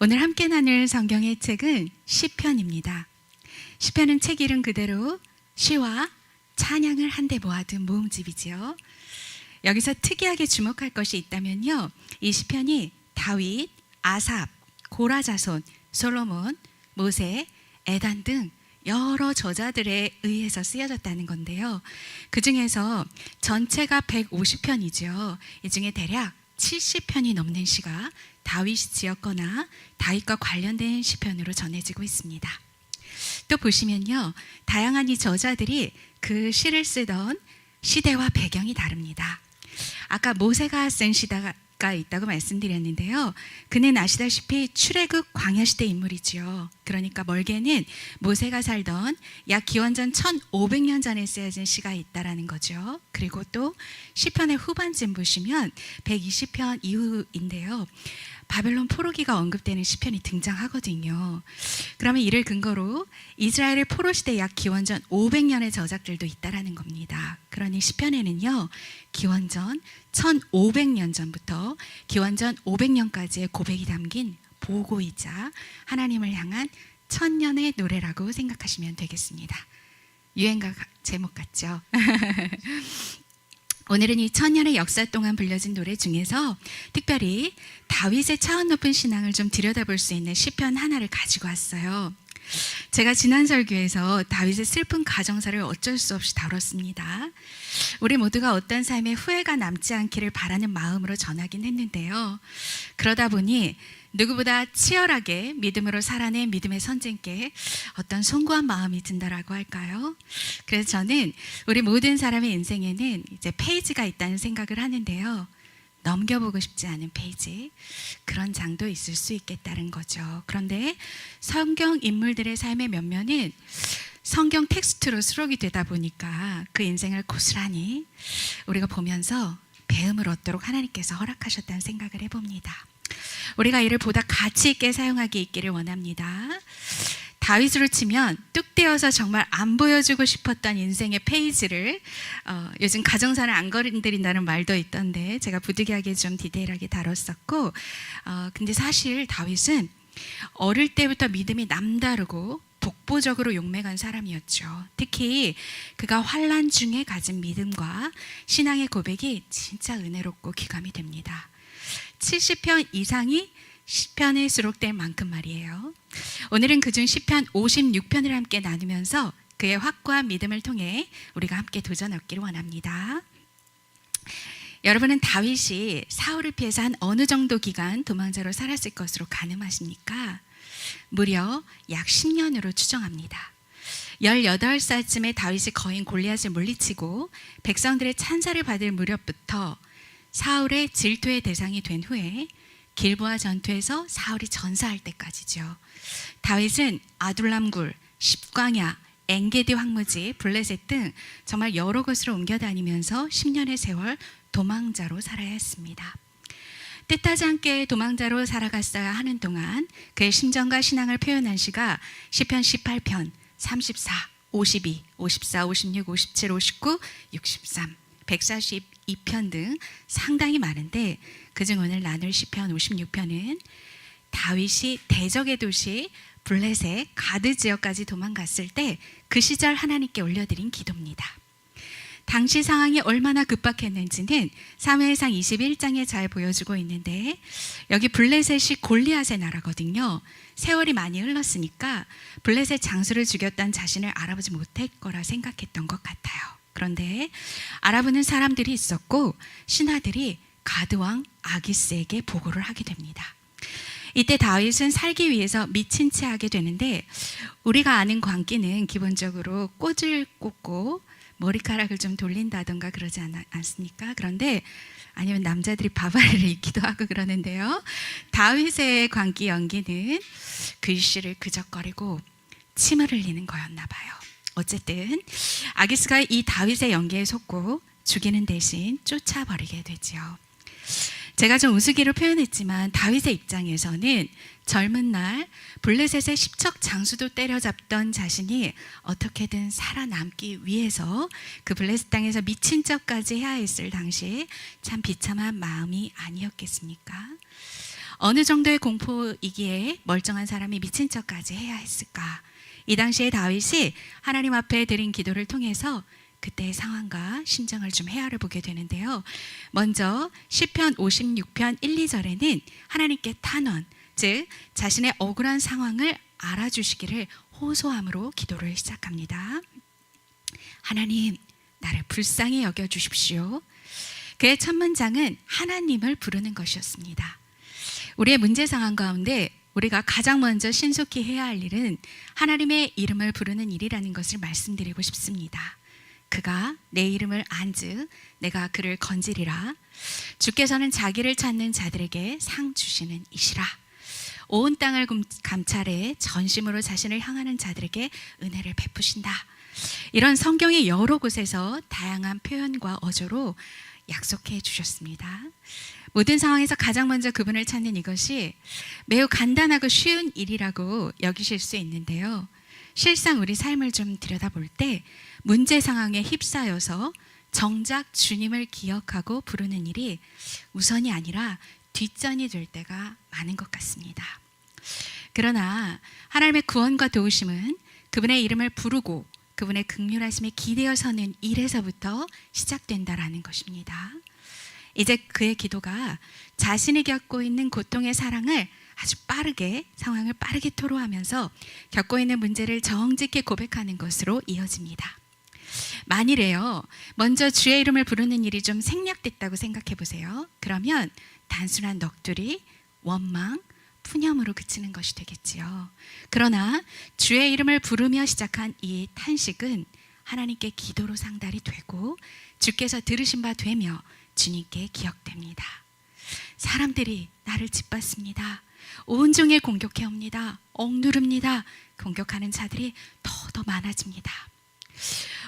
오늘 함께 나눌 성경의 책은 시편입니다. 시편은 책 이름 그대로 시와 찬양을 한데 모아둔 모음집이지요. 여기서 특이하게 주목할 것이 있다면요. 이 시편이 다윗, 아삽, 고라자손, 솔로몬, 모세, 에단 등 여러 저자들에 의해서 쓰여졌다는 건데요. 그 중에서 전체가 150편이죠. 이 중에 대략 70편이 넘는 시가 다윗이 지었거나 다윗과 관련된 시편으로 전해지고 있습니다. 또 보시면요. 다양한 이 저자들이 그 시를 쓰던 시대와 배경이 다릅니다. 아까 모세가 쓴 시대가 있다고 말씀드렸는데요. 그는 아시다시피 출애굽 광야 시대 인물이지요. 그러니까 멀게는 모세가 살던 약 기원전 1500년 전에 쓰여진 시가 있다라는 거죠. 그리고 또 시편의 후반쯤 보시면 120편 이후인데요. 바벨론 포로기가 언급되는 시편이 등장하거든요. 그러면 이를 근거로 이스라엘의 포로 시대 약 기원전 500년의 저작들도 있다라는 겁니다. 그러니 시편에는요. 기원전 1500년 전부터 기원전 500년까지의 고백이 담긴 보고이자 하나님을 향한 천년의 노래라고 생각하시면 되겠습니다. 유행가 제목 같죠? 오늘은 이 천년의 역사 동안 불려진 노래 중에서 특별히 다윗의 차원 높은 신앙을 좀 들여다볼 수 있는 시편 하나를 가지고 왔어요. 제가 지난 설교에서 다윗의 슬픈 가정사를 어쩔 수 없이 다뤘습니다. 우리 모두가 어떤 삶에 후회가 남지 않기를 바라는 마음으로 전하긴 했는데요. 그러다 보니 누구보다 치열하게 믿음으로 살아낸 믿음의 선진께 어떤 송구한 마음이 든다라고 할까요? 그래서 저는 우리 모든 사람의 인생에는 이제 페이지가 있다는 생각을 하는데요. 넘겨보고 싶지 않은 페이지 그런 장도 있을 수 있겠다는 거죠. 그런데 성경 인물들의 삶의 면면은 성경 텍스트로 수록이 되다 보니까 그 인생을 고스란히 우리가 보면서 배움을 얻도록 하나님께서 허락하셨다는 생각을 해봅니다. 우리가 이를 보다 가치 있게 사용하기 있기를 원합니다. 다윗으로 치면 뚝 떼어서 정말 안 보여주고 싶었던 인생의 페이지를 어, 요즘 가정사를 안 건드린다는 말도 있던데 제가 부득이하게 좀 디테일하게 다뤘었고 어, 근데 사실 다윗은 어릴 때부터 믿음이 남다르고 독보적으로 용맹한 사람이었죠. 특히 그가 환란 중에 가진 믿음과 신앙의 고백이 진짜 은혜롭고 기감이 됩니다. 70편 이상이 시편에 수록될 만큼 말이에요. 오늘은 그중 시편 56편을 함께 나누면서 그의 확고한 믿음을 통해 우리가 함께 도전 얻기를 원합니다. 여러분은 다윗이 사울을 피해서 한 어느 정도 기간 도망자로 살았을 것으로 가늠하십니까? 무려 약 10년으로 추정합니다. 18살쯤에 다윗이 거인 골리앗을 물리치고 백성들의 찬사를 받을 무렵부터 사울의 질투의 대상이 된 후에 길보아 전투에서 사울이 전사할 때까지죠. 다윗은 아둘람굴, 십광야, 엥게디 황무지, 블레셋 등 정말 여러 곳으로 옮겨 다니면서 10년의 세월 도망자로 살아야 했습니다. 뜻하지 않게 도망자로 살아갔어야 하는 동안 그의 심정과 신앙을 표현한 시가 시편 18편, 34, 52, 54, 56, 57, 59, 63, 142 편 등 상당히 많은데 그중 오늘 나눌 시편 56편은 다윗이 대적의 도시 블레셋 가드 지역까지 도망갔을 때 그 시절 하나님께 올려드린 기도입니다. 당시 상황이 얼마나 급박했는지는 사무엘상 21장에 잘 보여주고 있는데 여기 블레셋이 골리앗의 나라거든요. 세월이 많이 흘렀으니까 블레셋 장수를 죽였던 자신을 알아보지 못할 거라 생각했던 것 같아요. 그런데 알아보는 사람들이 있었고 신하들이 가드왕 아기스에게 보고를 하게 됩니다. 이때 다윗은 살기 위해서 미친 채 하게 되는데 우리가 아는 광기는 기본적으로 꽃을 꽂고 머리카락을 좀 돌린다던가 그러지 않, 않습니까? 그런데 아니면 남자들이 바바리를 입기도 하고 그러는데요. 다윗의 광기 연기는 글씨를 그적거리고 침을 흘리는 거였나 봐요. 어쨌든 아기스가 이 다윗의 연기에 속고 죽이는 대신 쫓아버리게 되지요. 제가 좀 우스기로 표현했지만 다윗의 입장에서는 젊은 날 블레셋의 십척 장수도 때려잡던 자신이 어떻게든 살아남기 위해서 그 블레셋 땅에서 미친 척까지 해야 했을 당시 참 비참한 마음이 아니었겠습니까? 어느 정도의 공포이기에 멀쩡한 사람이 미친 척까지 해야 했을까? 이 당시에 다윗이 하나님 앞에 드린 기도를 통해서 그때의 상황과 심정을 좀 헤아려 보게 되는데요. 먼저 시편 56편 1, 2절에는 하나님께 탄원, 즉 자신의 억울한 상황을 알아주시기를 호소함으로 기도를 시작합니다. 하나님, 나를 불쌍히 여겨 주십시오. 그의 첫 문장은 하나님을 부르는 것이었습니다. 우리의 문제 상황 가운데 우리가 가장 먼저 신속히 해야 할 일은 하나님의 이름을 부르는 일이라는 것을 말씀드리고 싶습니다. 그가 내 이름을 안즉 내가 그를 건지리라. 주께서는 자기를 찾는 자들에게 상 주시는 이시라. 온 땅을 금- 감찰해 전심으로 자신을 향하는 자들에게 은혜를 베푸신다. 이런 성경의 여러 곳에서 다양한 표현과 어조로 약속해 주셨습니다. 모든 상황에서 가장 먼저 그분을 찾는 이것이 매우 간단하고 쉬운 일이라고 여기실 수 있는데요. 실상 우리 삶을 좀 들여다볼 때 문제 상황에 휩싸여서 정작 주님을 기억하고 부르는 일이 우선이 아니라 뒷전이 될 때가 많은 것 같습니다. 그러나 하나님의 구원과 도우심은 그분의 이름을 부르고 그분의 극률하심에 기대어 서는 일에서부터 시작된다라는 것입니다. 이제 그의 기도가 자신이 겪고 있는 고통의 사랑을 아주 빠르게 상황을 빠르게 토로하면서 겪고 있는 문제를 정직히 고백하는 것으로 이어집니다. 만일에요, 먼저 주의 이름을 부르는 일이 좀 생략됐다고 생각해 보세요. 그러면 단순한 넋두리, 원망, 푸념으로 그치는 것이 되겠지요. 그러나 주의 이름을 부르며 시작한 이 탄식은 하나님께 기도로 상달이 되고 주께서 들으신 바 되며 주님께 기억됩니다. 사람들이 나를 짓밟습니다. 온종일 공격해 옵니다. 억누릅니다. 공격하는 자들이 더 더 많아집니다.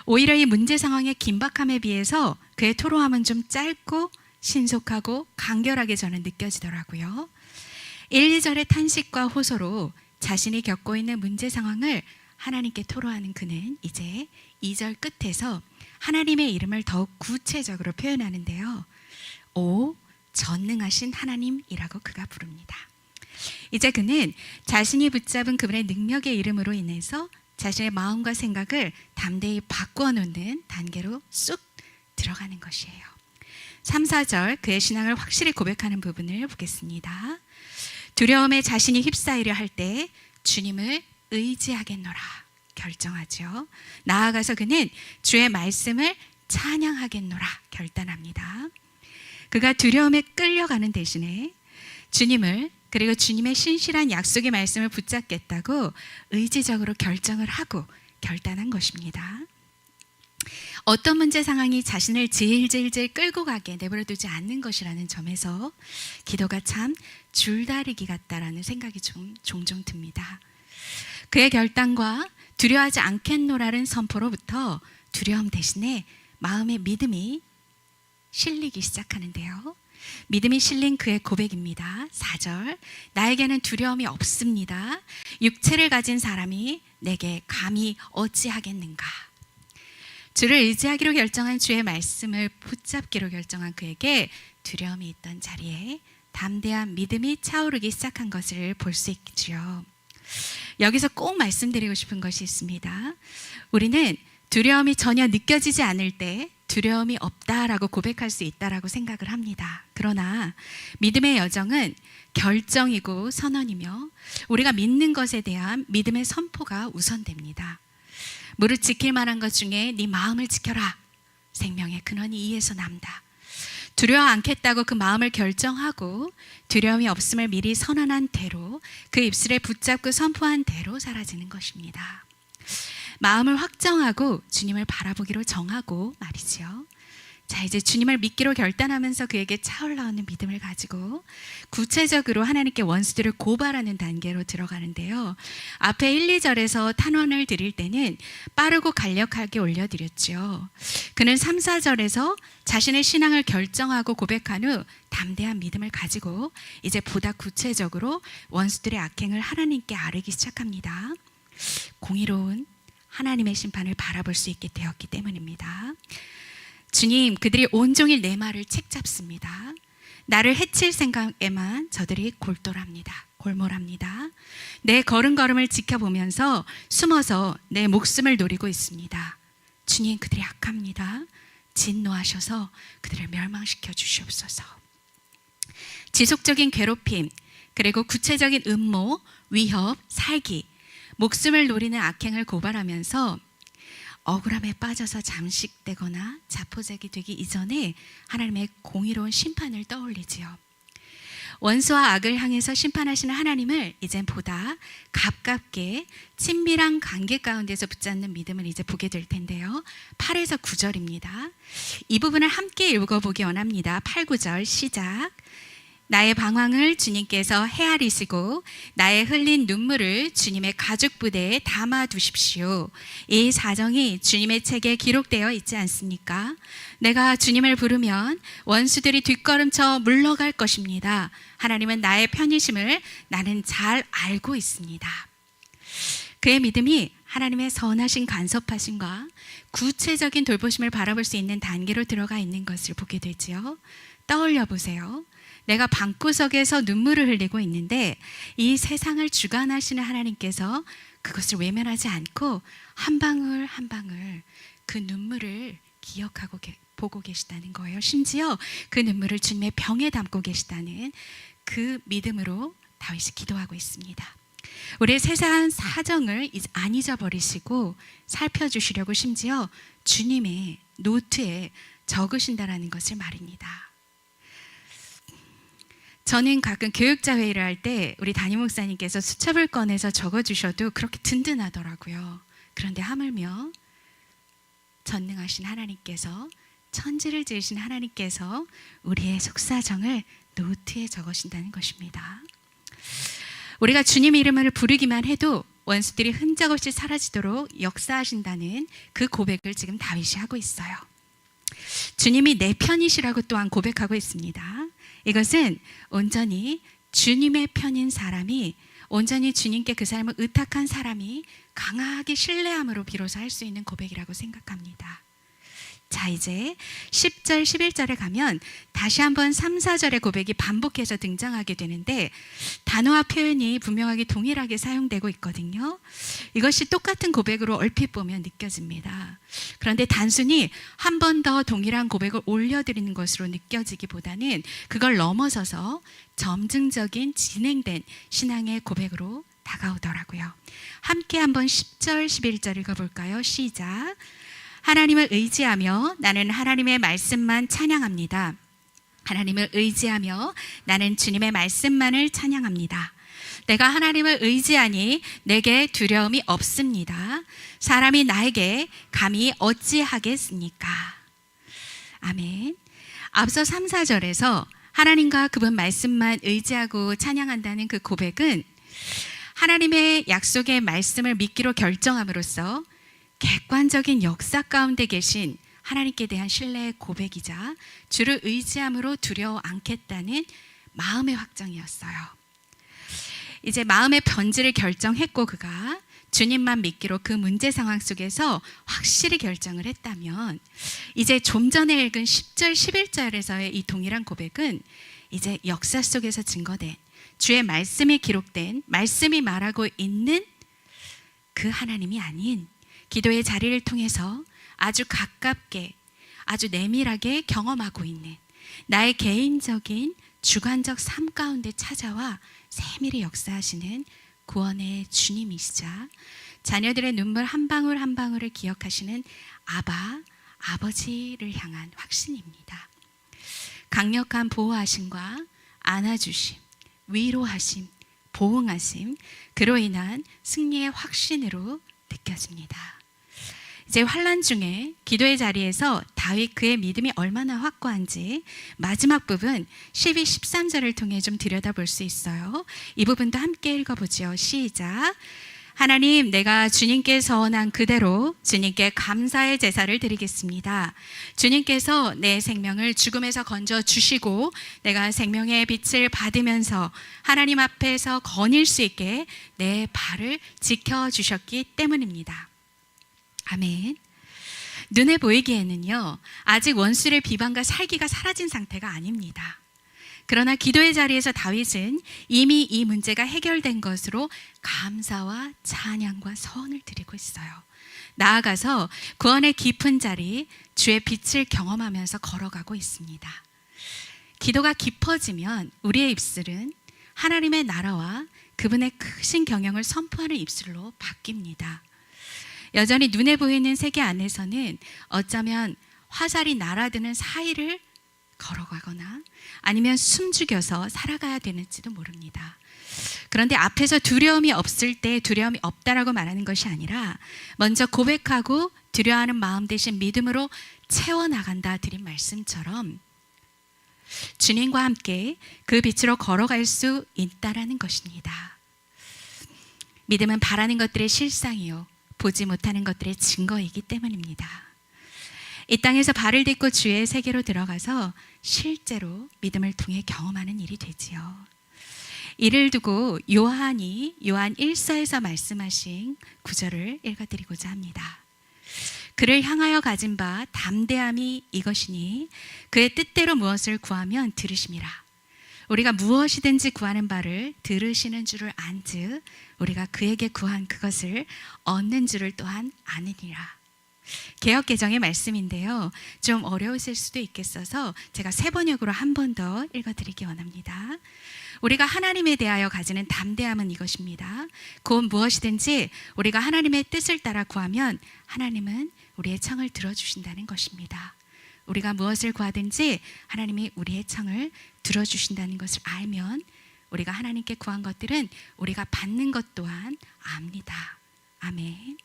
오히려 이 문제 상황의 긴박함에 비해서 그의 토로함은 좀 짧고 신속하고 간결하게 저는 느껴지더라고요. 1, 2절의 탄식과 호소로 자신이 겪고 있는 문제 상황을 하나님께 토로하는 그는 이제 2절 끝에서 하나님의 이름을 더욱 구체적으로 표현하는데요. 오, 전능하신 하나님이라고 그가 부릅니다. 이제 그는 자신이 붙잡은 그분의 능력의 이름으로 인해서 자신의 마음과 생각을 담대히 바꾸어 놓는 단계로 쑥 들어가는 것이에요. 3, 4절 그의 신앙을 확실히 고백하는 부분을 보겠습니다. 두려움에 자신이 휩싸이려 할 때 주님을 의지하겠노라 결정하죠. 나아가서 그는 주의 말씀을 찬양하겠노라 결단합니다. 그가 두려움에 끌려가는 대신에 주님을 그리고 주님의 신실한 약속의 말씀을 붙잡겠다고 의지적으로 결정을 하고 결단한 것입니다. 어떤 문제 상황이 자신을 질질질 끌고 가게 내버려두지 않는 것이라는 점에서 기도가 참 줄다리기 같다라는 생각이 좀 종종 듭니다. 그의 결단과 두려워하지 않겠노라는 선포로부터 두려움 대신에 마음의 믿음이 실리기 시작하는데요. 믿음이 실린 그의 고백입니다. 4절. 나에게는 두려움이 없습니다. 육체를 가진 사람이 내게 감히 어찌하겠는가. 주를 의지하기로 결정한 주의 말씀을 붙잡기로 결정한 그에게 두려움이 있던 자리에 담대한 믿음이 차오르기 시작한 것을 볼 수 있지요. 여기서 꼭 말씀드리고 싶은 것이 있습니다. 우리는 두려움이 전혀 느껴지지 않을 때 두려움이 없다라고 고백할 수 있다라고 생각을 합니다. 그러나 믿음의 여정은 결정이고 선언이며 우리가 믿는 것에 대한 믿음의 선포가 우선됩니다. 무릇 지킬 만한 것 중에 네 마음을 지켜라. 생명의 근원이 이에서 남다. 두려워 않겠다고 그 마음을 결정하고 두려움이 없음을 미리 선언한 대로 그 입술에 붙잡고 선포한 대로 사라지는 것입니다. 마음을 확정하고 주님을 바라보기로 정하고 말이지요. 자, 이제 주님을 믿기로 결단하면서 그에게 차올라오는 믿음을 가지고 구체적으로 하나님께 원수들을 고발하는 단계로 들어가는데요. 앞에 1, 2절에서 탄원을 드릴 때는 빠르고 간략하게 올려드렸죠. 그는 3, 4절에서 자신의 신앙을 결정하고 고백한 후 담대한 믿음을 가지고 이제 보다 구체적으로 원수들의 악행을 하나님께 아뢰기 시작합니다. 공의로운 하나님의 심판을 바라볼 수 있게 되었기 때문입니다. 주님, 그들이 온종일 내 말을 책 잡습니다. 나를 해칠 생각에만 저들이 골똘합니다. 골몰합니다. 내 걸음걸음을 지켜보면서 숨어서 내 목숨을 노리고 있습니다. 주님 그들이 악합니다. 진노하셔서 그들을 멸망시켜 주시옵소서. 지속적인 괴롭힘, 그리고 구체적인 음모, 위협, 살기, 목숨을 노리는 악행을 고발하면서 억울함에 빠져서 잠식되거나 자포자기 되기 이전에 하나님의 공의로운 심판을 떠올리지요. 원수와 악을 향해서 심판하시는 하나님을 이젠 보다 가깝게 친밀한 관계 가운데서 붙잡는 믿음을 이제 보게 될 텐데요. 8에서 9절입니다. 이 부분을 함께 읽어보기 원합니다. 8, 9절 시작. 나의 방황을 주님께서 헤아리시고 나의 흘린 눈물을 주님의 가죽 부대에 담아 두십시오. 이 사정이 주님의 책에 기록되어 있지 않습니까? 내가 주님을 부르면 원수들이 뒷걸음쳐 물러갈 것입니다. 하나님은 나의 편이심을 나는 잘 알고 있습니다. 그의 믿음이 하나님의 선하신 간섭하심과 구체적인 돌보심을 바라볼 수 있는 단계로 들어가 있는 것을 보게 되지요. 떠올려 보세요. 내가 방구석에서 눈물을 흘리고 있는데 이 세상을 주관하시는 하나님께서 그것을 외면하지 않고 한 방울 한 방울 그 눈물을 기억하고 계- 보고 계시다는 거예요. 심지어 그 눈물을 주님의 병에 담고 계시다는 그 믿음으로 다윗이 기도하고 있습니다. 우리의 세상 사정을 안 잊어버리시고 살펴주시려고 심지어 주님의 노트에 적으신다라는 것을 말입니다. 저는 가끔 교육자 회의를 할 때 우리 담임 목사님께서 수첩을 꺼내서 적어주셔도 그렇게 든든하더라고요. 그런데 하물며 전능하신 하나님께서 천지를 지으신 하나님께서 우리의 속사정을 노트에 적으신다는 것입니다. 우리가 주님 이름을 부르기만 해도 원수들이 흔적 없이 사라지도록 역사하신다는 그 고백을 지금 다윗이 하고 있어요. 주님이 내 편이시라고 또한 고백하고 있습니다. 이것은 온전히 주님의 편인 사람이 온전히 주님께 그 삶을 의탁한 사람이 강하게 신뢰함으로 비로소 할 수 있는 고백이라고 생각합니다. 자, 이제 10절, 11절에 가면 다시 한번 3, 4절의 고백이 반복해서 등장하게 되는데 단어와 표현이 분명하게 동일하게 사용되고 있거든요. 이것이 똑같은 고백으로 얼핏 보면 느껴집니다. 그런데 단순히 한 번 더 동일한 고백을 올려드리는 것으로 느껴지기보다는 그걸 넘어서서 점증적인 진행된 신앙의 고백으로 다가오더라고요. 함께 한번 10절, 11절 읽어볼까요? 시작. 하나님을 의지하며 나는 하나님의 말씀만 찬양합니다. 하나님을 의지하며 나는 주님의 말씀만을 찬양합니다. 내가 하나님을 의지하니 내게 두려움이 없습니다. 사람이 나에게 감히 어찌하겠습니까? 아멘. 앞서 3, 4절에서 하나님과 그분 말씀만 의지하고 찬양한다는 그 고백은 하나님의 약속의 말씀을 믿기로 결정함으로써 객관적인 역사 가운데 계신 하나님께 대한 신뢰의 고백이자 주를 의지함으로 두려워 않겠다는 마음의 확정이었어요. 이제 마음의 변질을 결정했고 그가 주님만 믿기로 그 문제 상황 속에서 확실히 결정을 했다면 이제 좀 전에 읽은 10절 11절에서의 이 동일한 고백은 이제 역사 속에서 증거된 주의 말씀이 기록된 말씀이 말하고 있는 그 하나님이 아닌 기도의 자리를 통해서 아주 가깝게 아주 내밀하게 경험하고 있는 나의 개인적인 주관적 삶 가운데 찾아와 세밀히 역사하시는 구원의 주님이시자 자녀들의 눈물 한 방울 한 방울을 기억하시는 아바 아버지를 향한 확신입니다. 강력한 보호하심과 안아주심, 위로하심, 보응하심, 그로 인한 승리의 확신으로 느껴집니다. 이제 환란 중에 기도의 자리에서 다윗 그의 믿음이 얼마나 확고한지 마지막 부분 12, 13절을 통해 좀 들여다볼 수 있어요. 이 부분도 함께 읽어보죠. 시작. 하나님, 내가 주님께 서원한 그대로 주님께 감사의 제사를 드리겠습니다. 주님께서 내 생명을 죽음에서 건져 주시고 내가 생명의 빛을 받으면서 하나님 앞에서 거닐 수 있게 내 발을 지켜 주셨기 때문입니다. 아멘. 눈에 보이기에는요, 아직 원수의 비방과 살기가 사라진 상태가 아닙니다. 그러나 기도의 자리에서 다윗은 이미 이 문제가 해결된 것으로 감사와 찬양과 서원을 드리고 있어요. 나아가서 구원의 깊은 자리, 주의 빛을 경험하면서 걸어가고 있습니다. 기도가 깊어지면 우리의 입술은 하나님의 나라와 그분의 크신 경영을 선포하는 입술로 바뀝니다. 여전히 눈에 보이는 세계 안에서는 어쩌면 화살이 날아드는 사이를 걸어가거나 아니면 숨죽여서 살아가야 되는지도 모릅니다. 그런데 앞에서 두려움이 없을 때 두려움이 없다라고 말하는 것이 아니라 먼저 고백하고 두려워하는 마음 대신 믿음으로 채워나간다 드린 말씀처럼 주님과 함께 그 빛으로 걸어갈 수 있다라는 것입니다. 믿음은 바라는 것들의 실상이요. 보지 못하는 것들의 증거이기 때문입니다. 이 땅에서 발을 딛고 주의 세계로 들어가서 실제로 믿음을 통해 경험하는 일이 되지요. 이를 두고 요한이 요한 1서에서 말씀하신 구절을 읽어드리고자 합니다. 그를 향하여 가진 바 담대함이 이것이니 그의 뜻대로 무엇을 구하면 들으심이라. 우리가 무엇이든지 구하는 바를 들으시는 줄을 안즉 우리가 그에게 구한 그것을 얻는 줄을 또한 아느니라. 개혁 개정의 말씀인데요. 좀 어려우실 수도 있겠어서 제가 세 번역으로 한 번 더 읽어 드리기 원합니다. 우리가 하나님에 대하여 가지는 담대함은 이것입니다. 곧 무엇이든지 우리가 하나님의 뜻을 따라 구하면 하나님은 우리의 청을 들어주신다는 것입니다. 우리가 무엇을 구하든지 하나님이 우리의 청을 들어주신다는 것을 알면 우리가 하나님께 구한 것들은 우리가 받는 것 또한 압니다. 아멘.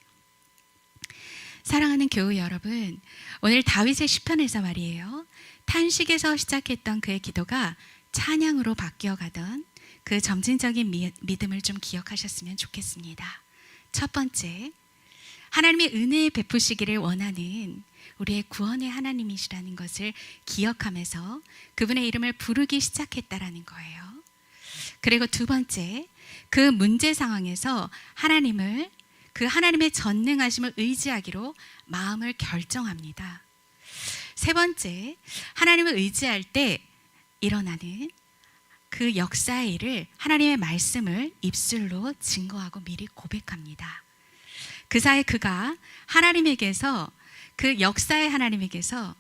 사랑하는 교우 여러분, 오늘 다윗의 시편에서 말이에요. 탄식에서 시작했던 그의 기도가 찬양으로 바뀌어 가던 그 점진적인 미, 믿음을 좀 기억하셨으면 좋겠습니다. 첫 번째, 하나님의 은혜에 베푸시기를 원하는 우리의 구원의 하나님이시라는 것을 기억하면서 그분의 이름을 부르기 시작했다라는 거예요. 그리고 두 번째, 그 문제 상황에서 하나님을 그 하나님의 전능하심을 의지하기로 마음을 결정합니다. 세 번째, 하나님을 의지할 때 일어나는 그 역사의 일을 하나님의 말씀을 입술로 증거하고 미리 고백합니다. 그 사이 그가 하나님에게서 그 역사의 하나님에게서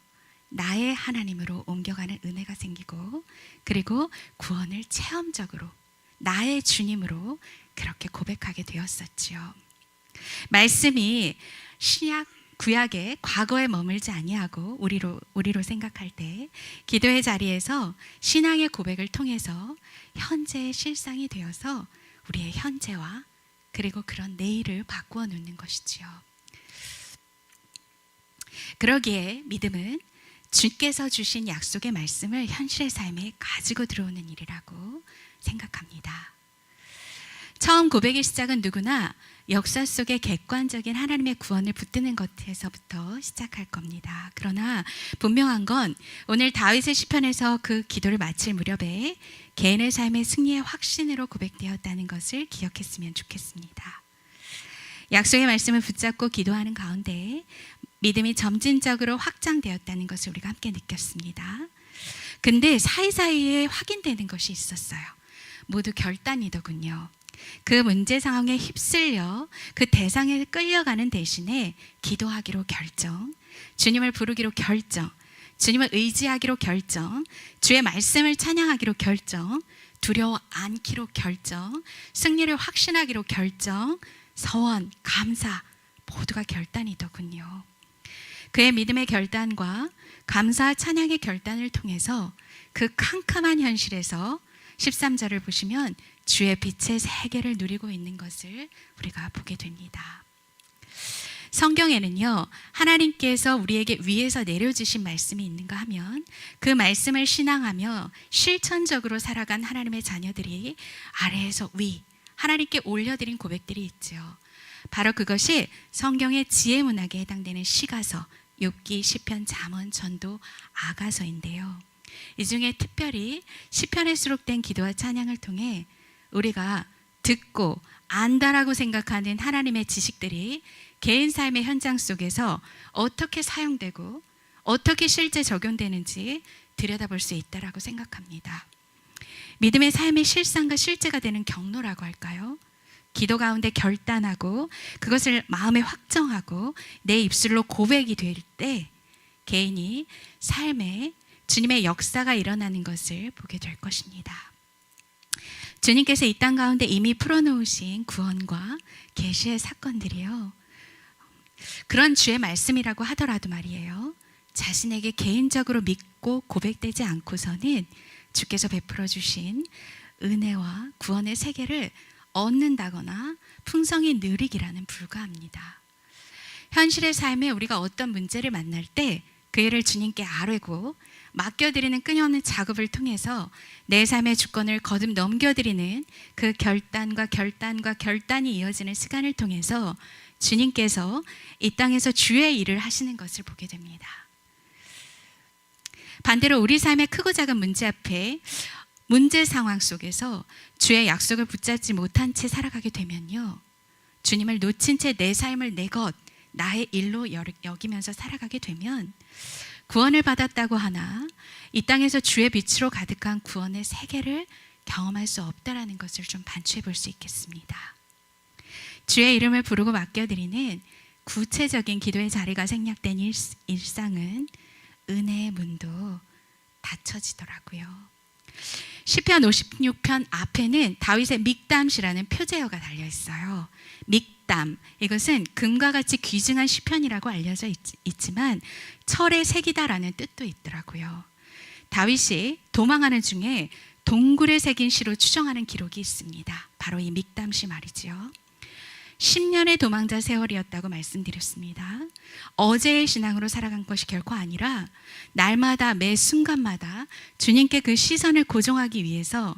나의 하나님으로 옮겨가는 은혜가 생기고 그리고 구원을 체험적으로 나의 주님으로 그렇게 고백하게 되었었지요. 말씀이 신약 구약의 과거에 머물지 아니하고 우리로 우리로 생각할 때 기도의 자리에서 신앙의 고백을 통해서 현재의 실상이 되어서 우리의 현재와 그리고 그런 내일을 바꾸어 놓는 것이지요. 그러기에 믿음은 주께서 주신 약속의 말씀을 현실의 삶에 가지고 들어오는 일이라고 생각합니다. 처음 고백의 시작은 누구나 역사 속의 객관적인 하나님의 구원을 붙드는 것에서부터 시작할 겁니다. 그러나 분명한 건 오늘 다윗의 시편에서 그 기도를 마칠 무렵에 개인의 삶의 승리의 확신으로 고백되었다는 것을 기억했으면 좋겠습니다. 약속의 말씀을 붙잡고 기도하는 가운데 믿음이 점진적으로 확장되었다는 것을 우리가 함께 느꼈습니다. 근데 사이사이에 확인되는 것이 있었어요. 모두 결단이더군요. 그 문제 상황에 휩쓸려 그 대상에 끌려가는 대신에 기도하기로 결정, 주님을 부르기로 결정, 주님을 의지하기로 결정, 주의 말씀을 찬양하기로 결정, 두려워 않기로 결정, 승리를 확신하기로 결정, 서원, 감사 모두가 결단이더군요. 그의 믿음의 결단과 감사 찬양의 결단을 통해서 그 캄캄한 현실에서 13절을 보시면 주의 빛의 세계를 누리고 있는 것을 우리가 보게 됩니다. 성경에는요, 하나님께서 우리에게 위에서 내려주신 말씀이 있는가 하면 그 말씀을 신앙하며 실천적으로 살아간 하나님의 자녀들이 아래에서 위, 하나님께 올려드린 고백들이 있죠. 바로 그것이 성경의 지혜 문학에 해당되는 시가서, 욥기, 시편, 잠언, 전도, 아가서인데요. 이 중에 특별히 시편에 수록된 기도와 찬양을 통해 우리가 듣고 안다라고 생각하는 하나님의 지식들이 개인 삶의 현장 속에서 어떻게 사용되고 어떻게 실제 적용되는지 들여다볼 수 있다라고 생각합니다. 믿음의 삶의 실상과 실제가 되는 경로라고 할까요? 기도 가운데 결단하고 그것을 마음에 확정하고 내 입술로 고백이 될 때 개인이 삶에 주님의 역사가 일어나는 것을 보게 될 것입니다. 주님께서 이 땅 가운데 이미 풀어놓으신 구원과 계시의 사건들이요. 그런 주의 말씀이라고 하더라도 말이에요. 자신에게 개인적으로 믿고 고백되지 않고서는 주께서 베풀어 주신 은혜와 구원의 세계를 얻는다거나 풍성히 누리기라는 불가합니다. 현실의 삶에 우리가 어떤 문제를 만날 때 그 일을 주님께 아뢰고 맡겨드리는 끊임없는 작업을 통해서 내 삶의 주권을 거듭 넘겨드리는 그 결단과 결단과 결단이 이어지는 시간을 통해서 주님께서 이 땅에서 주의 일을 하시는 것을 보게 됩니다. 반대로 우리 삶의 크고 작은 문제 앞에 문제 상황 속에서 주의 약속을 붙잡지 못한 채 살아가게 되면요. 주님을 놓친 채 내 삶을 내 것, 나의 일로 여- 여기면서 살아가게 되면 구원을 받았다고 하나 이 땅에서 주의 빛으로 가득한 구원의 세계를 경험할 수 없다라는 것을 좀 반추해 볼 수 있겠습니다. 주의 이름을 부르고 맡겨드리는 구체적인 기도의 자리가 생략된 일, 일상은 은혜의 문도 닫혀지더라고요. 시편 56편 앞에는 다윗의 믹담시라는 표제어가 달려 있어요. 믹담 이것은 금과 같이 귀중한 시편이라고 알려져 있, 있지만 철의 색이다라는 뜻도 있더라고요. 다윗이 도망하는 중에 동굴에 새긴 시로 추정하는 기록이 있습니다. 바로 이 믹담시 말이지요. 10년의 도망자 세월이었다고 말씀드렸습니다. 어제의 신앙으로 살아간 것이 결코 아니라 날마다 매 순간마다 주님께 그 시선을 고정하기 위해서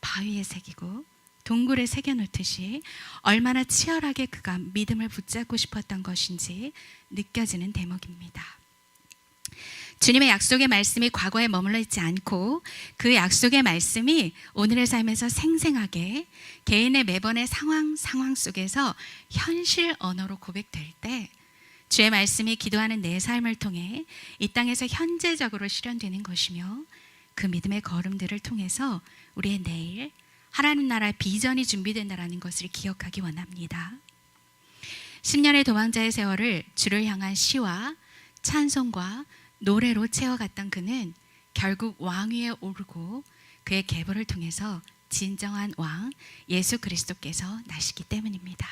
바위에 새기고 동굴에 새겨놓듯이 얼마나 치열하게 그가 믿음을 붙잡고 싶었던 것인지 느껴지는 대목입니다. 주님의 약속의 말씀이 과거에 머물러 있지 않고 그 약속의 말씀이 오늘의 삶에서 생생하게 개인의 매번의 상황 상황 속에서 현실 언어로 고백될 때 주의 말씀이 기도하는 내 삶을 통해 이 땅에서 현재적으로 실현되는 것이며 그 믿음의 걸음들을 통해서 우리의 내일 하나님 나라의 비전이 준비된다라는 것을 기억하기 원합니다. 10년의 도망자의 세월을 주를 향한 시와 찬송과 노래로 채워갔던 그는 결국 왕위에 오르고 그의 계보를 통해서 진정한 왕 예수 그리스도께서 나시기 때문입니다.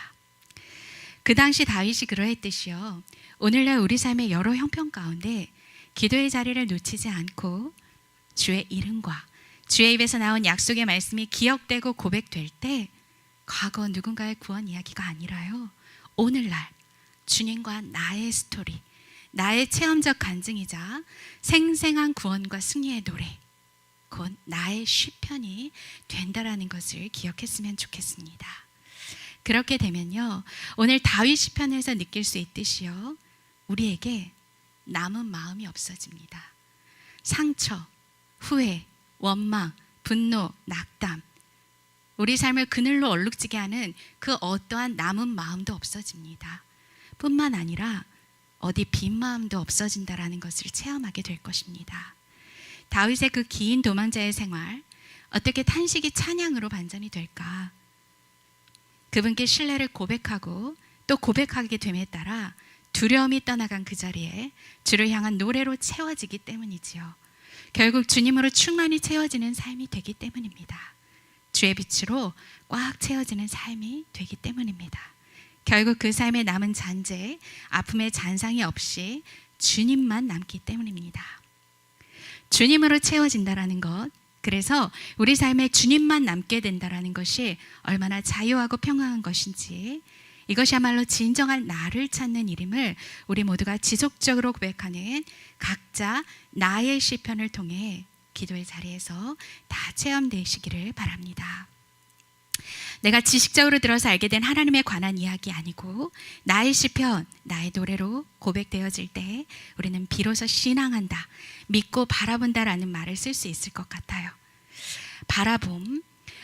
그 당시 다윗이 그러했듯이요. 오늘날 우리 삶의 여러 형편 가운데 기도의 자리를 놓치지 않고 주의 이름과 주의 입에서 나온 약속의 말씀이 기억되고 고백될 때 과거 누군가의 구원 이야기가 아니라요. 오늘날 주님과 나의 스토리, 나의 체험적 간증이자 생생한 구원과 승리의 노래, 곧 나의 시편이 된다라는 것을 기억했으면 좋겠습니다. 그렇게 되면요, 오늘 다윗 시편에서 느낄 수 있듯이요, 우리에게 남은 마음이 없어집니다. 상처, 후회, 원망, 분노, 낙담, 우리 삶을 그늘로 얼룩지게 하는 그 어떠한 남은 마음도 없어집니다. 뿐만 아니라 어디 빈 마음도 없어진다라는 것을 체험하게 될 것입니다. 다윗의 그 긴 도망자의 생활 어떻게 탄식이 찬양으로 반전이 될까? 그분께 신뢰를 고백하고 또 고백하게 됨에 따라 두려움이 떠나간 그 자리에 주를 향한 노래로 채워지기 때문이지요. 결국 주님으로 충만히 채워지는 삶이 되기 때문입니다. 주의 빛으로 꽉 채워지는 삶이 되기 때문입니다. 결국 그 삶에 남은 잔재, 아픔의 잔상이 없이 주님만 남기 때문입니다. 주님으로 채워진다라는 것, 그래서 우리 삶에 주님만 남게 된다라는 것이 얼마나 자유하고 평안한 것인지 이것이야말로 진정한 나를 찾는 일임을 우리 모두가 지속적으로 고백하는 각자 나의 시편을 통해 기도의 자리에서 다 체험되시기를 바랍니다. 내가 지식적으로 들어서 알게 된 하나님에 관한 이야기 아니고 나의 시편, 나의 노래로 고백되어질 때 우리는 비로소 신앙한다, 믿고 바라본다라는 말을 쓸 수 있을 것 같아요. 바라봄,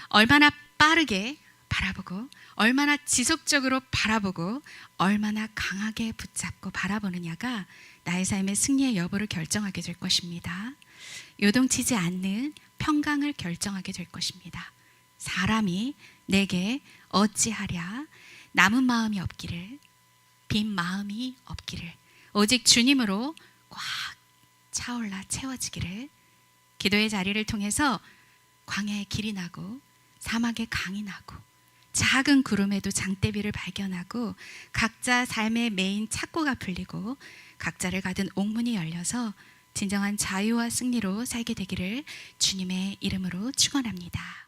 얼마나 빠르게 바라보고, 얼마나 지속적으로 바라보고, 얼마나 강하게 붙잡고 바라보느냐가 나의 삶의 승리의 여부를 결정하게 될 것입니다. 요동치지 않는 평강을 결정하게 될 것입니다. 사람이 내게 어찌하랴? 남은 마음이 없기를 빈 마음이 없기를. 오직 주님으로 꽉 차올라 채워지기를. 기도의 자리를 통해서 광야에 길이 나고 사막에 강이 나고 작은 구름에도 장대비를 발견하고 각자 삶의 메인 착고가 풀리고 각자를 가든 옥문이 열려서 진정한 자유와 승리로 살게 되기를 주님의 이름으로 축원합니다.